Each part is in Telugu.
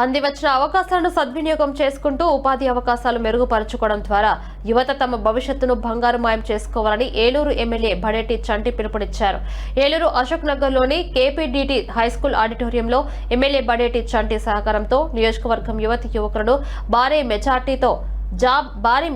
అంది వచ్చిన అవకాశాలను సద్వినియోగం చేసుకుంటూ ఉపాధి అవకాశాలు మెరుగుపరచుకోవడం ద్వారా యువత తమ భవిష్యత్తును బంగారుమాయం చేసుకోవాలని ఏలూరు ఎమ్మెల్యే బడేటి చంటి పిలుపునిచ్చారు. ఏలూరు అశోక్ నగర్లోని కేపీడీటీ హైస్కూల్ ఆడిటోరియంలో ఎమ్మెల్యే బడేటి చంటి సహకారంతో నియోజకవర్గం యువతి యువకులను భారీ మెజార్టీతో జాబ్ భారీ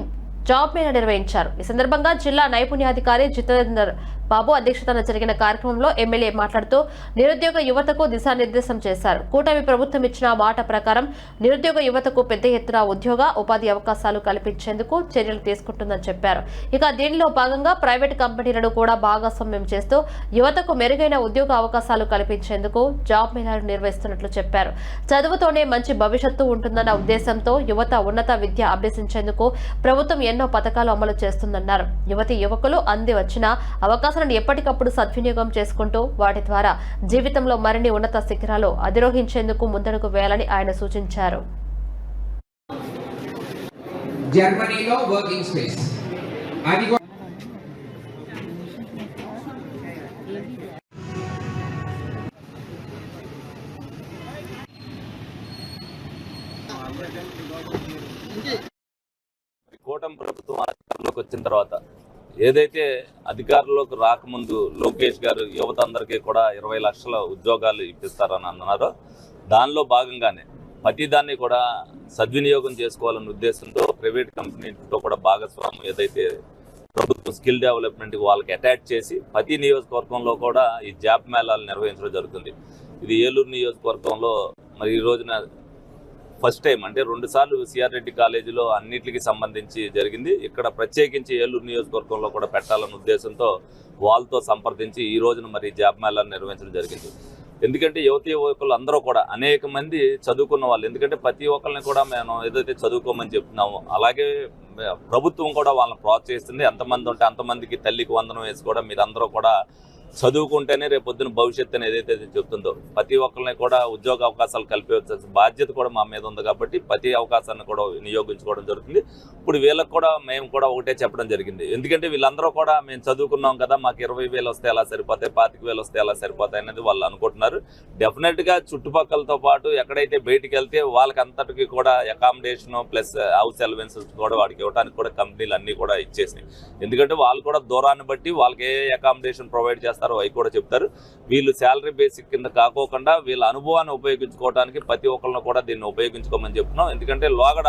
జాబ్ మేళా నిర్వహించారు. ఈ సందర్భంగా జిల్లా నైపుణ్యాధికారి జితేందర్ బాబు అధ్యక్షతన జరిగిన కార్యక్రమంలో ఎమ్మెల్యే మాట్లాడుతూ నిరుద్యోగ యువతకు దిశానిర్దేశం చేశారు. కూటమి ప్రభుత్వం ఇచ్చిన మాట ప్రకారం నిరుద్యోగ యువతకు పెద్ద ఎత్తున ఉద్యోగ ఉపాధి అవకాశాలు కల్పించేందుకు చర్యలు తీసుకుంటుందని చెప్పారు. ఇక దీనిలో భాగంగా ప్రైవేట్ కంపెనీలను కూడా భాగస్వామ్యం చేస్తూ యువతకు మెరుగైన ఉద్యోగ అవకాశాలు కల్పించేందుకు జాబ్ మేళాలు నిర్వహిస్తున్నట్లు చెప్పారు. చదువుతోనే మంచి భవిష్యత్తు ఉంటుందన్న ఉద్దేశంతో యువత ఉన్నత విద్య అభ్యసించేందుకు ప్రభుత్వం ఎన్నో పథకాలు అమలు చేస్తుందన్నారు. యువతి యువకులు అంది వచ్చిన అవకాశం అవకాశాలను ఎప్పటికప్పుడు సద్వినియోగం చేసుకుంటూ వాటి ద్వారా జీవితంలో మరిన్ని ఉన్నత శిఖరాలు అధిరోహించేందుకు ముందడుగు వేయాలని ఆయన సూచించారు. జర్మనీలో వర్కింగ్ స్పేస్ అది కూడా కూటమి ప్రభుత్వం అధికారంలోకి వచ్చిన తర్వాత ఏదైతే అధికారంలోకి రాకముందు లోకేష్ గారు యువత అందరికీ కూడా ఇరవై లక్షల ఉద్యోగాలు ఇప్పిస్తారని అన్నారో. దానిలో భాగంగానే ప్రతిదాన్ని కూడా సద్వినియోగం చేసుకోవాలనే ఉద్దేశంతో ప్రైవేట్ కంపెనీతో కూడా భాగస్వామ్యం ఏదైతే ప్రభుత్వం స్కిల్ డెవలప్మెంట్ వాళ్ళకి అటాచ్ చేసి ప్రతి నియోజకవర్గంలో కూడా ఈ జాబ్ మేళాలు నిర్వహించడం జరుగుతుంది. ఇది ఏలూరు నియోజకవర్గంలో మరి ఈ రోజున ఫస్ట్ టైం అంటే రెండు సార్లు సిఆర్ రెడ్డి కాలేజీలో అన్నిటికి సంబంధించి జరిగింది. ఇక్కడ ప్రత్యేకించి ఏలూరు నియోజకవర్గంలో కూడా పెట్టాలన్న ఉద్దేశంతో వాళ్ళతో సంప్రదించి ఈ రోజున మరి జాబ్ మేళాను నిర్వహించడం జరిగింది. ఎందుకంటే యువతి యువకులు అందరూ కూడా అనేక మంది చదువుకున్న వాళ్ళు. ఎందుకంటే ప్రతి ఒక్కరిని కూడా మేము ఏదైతే చదువుకోమని చెప్తున్నామో అలాగే ప్రభుత్వం కూడా వాళ్ళని ప్రోత్సహిస్తుంది. ఎంతమంది ఉంటే అంతమందికి తల్లికి వందనం వేసి కూడా మీరందరూ కూడా చదువుకుంటేనే రేపు పొద్దున భవిష్యత్తు అని ఏదైతే చెప్తుందో ప్రతి ఒక్కరిని కూడా ఉద్యోగ అవకాశాలు కల్పించాల్సిన బాధ్యత కూడా మా మీద ఉంది కాబట్టి ప్రతి అవకాశాన్ని కూడా వినియోగించుకోవడం జరుగుతుంది. ఇప్పుడు వీళ్ళకి కూడా మేము కూడా ఒకటే చెప్పడం జరిగింది. ఎందుకంటే వీళ్ళందరూ కూడా మేము చదువుకున్నాం కదా మాకు ఇరవై వేలు వస్తే ఎలా సరిపోతాయి పాతిక వేలు వస్తే ఎలా సరిపోతాయి అనేది వాళ్ళు అనుకుంటున్నారు. డెఫినెట్గా చుట్టుపక్కలతో పాటు ఎక్కడైతే బయటికి వెళ్తే వాళ్ళకి అంతటికి కూడా అకామిడేషను ప్లస్ హౌస్ అలవెన్సెస్ కూడా వాడికి ఇవ్వడానికి కూడా కంపెనీలు అన్నీ కూడా ఇచ్చేసినాయి. ఎందుకంటే వాళ్ళు కూడా దూరాన్ని బట్టి వాళ్ళకి ఏ అకామిడేషన్ ప్రొవైడ్ చేస్తారు చేస్తారో అవి కూడా చెప్తారు. వీళ్ళు శాలరీ బేసిక్ కింద కాకోకుండా వీళ్ళ అనుభవాన్ని ఉపయోగించుకోవడానికి ప్రతి ఒక్కరిని కూడా దీన్ని ఉపయోగించుకోమని చెప్తున్నాం. ఎందుకంటే లోగడ